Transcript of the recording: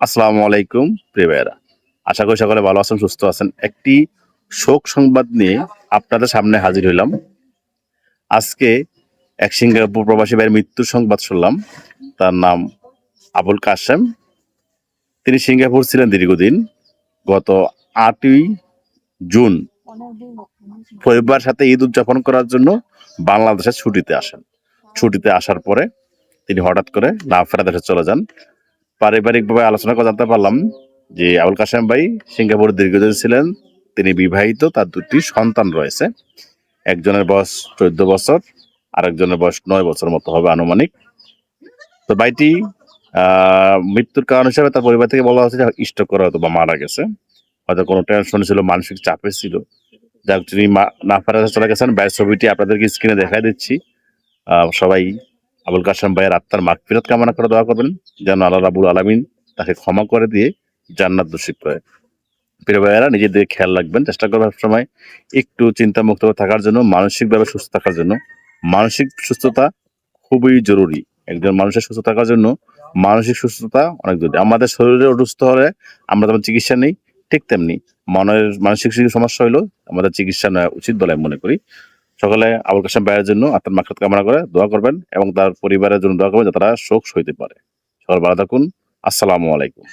আসসালামু আলাইকুম, প্রিয় ভাইয়েরা। আশা করি সকলে ভালো আছেন, সুস্থ আছেন। একটি শোক সংবাদ নিয়ে আপনাদের সামনে হাজির হইলাম। আজকে এক সিঙ্গাপুর প্রবাসী ভাইয়ের মৃত্যুর সংবাদ শুনলাম। তার নাম আবুল কাশেম। তিনি সিঙ্গাপুর ছিলেন দীর্ঘদিন। গত আটই জুন পরিবার সাথে ঈদ উদযাপন করার জন্য বাংলাদেশে ছুটিতে আসেন। ছুটিতে আসার পরে তিনি হঠাৎ করে না ফেরা দেশে চলে যান। পারিবারিকভাবে আলোচনা করে জানতে পারলাম যে আবুল কাশেম ভাই সিঙ্গাপুরে দীর্ঘদিন ছিলেন, তিনি বিবাহিত, তার দুটি সন্তান রয়েছে। একজনের বয়স চোদ্দ বছর, আরেকজনের বয়স নয় বছর মতো হবে আনুমানিক। তো ভাইটি মৃত্যুর কারণ হিসাবে তার পরিবার থেকে বলা হচ্ছে যে স্ট্রোক করে হয়তো বা মারা গেছে। হয়তো কোনো টেনশন ছিল, মানসিক চাপে ছিল। যাক, তিনি না ফেরাতে চলে গেছেন। ভাইয়ের ছবিটি আপনাদেরকে স্ক্রিনে দেখাই দিচ্ছি। সবাই আবুল কাশেম ভাইয়ের আত্মার মাগফিরাত কামনা করে দোয়া করবেন, যেন আল্লাহ রাবুল আলামিন তাকে ক্ষমা করে দিয়ে জান্নাত দোষিক করে। প্রিয় ভাইয়েরা, নিজেদের খেয়াল রাখবেন, চেষ্টা করবেন সবসময় একটু চিন্তামুক্ত থাকার জন্য, মানসিকভাবে সুস্থ থাকার জন্য। মানসিক সুস্থতা খুবই জরুরি। একজন মানুষের সুস্থ থাকার জন্য মানসিক সুস্থতা অনেক জরুরি। আমাদের শরীরে অসুস্থ হলে আমরা যেমন চিকিৎসা নেই, ঠিক তেমনি। মনের মানসিক সমস্যা হইলেও আমাদের চিকিৎসা নেওয়া উচিত বলে মনে করি। সকলে আবুল কাসেম ভাইয়ের জন্য আত্মার মাকড়াত কামনা করে দোয়া করবেন এবং তার পরিবারের জন্য দোয়া করবেন যাতে তারা শোক সইতে পারে। সকল ভালো থাকুন। আসসালামু আলাইকুম।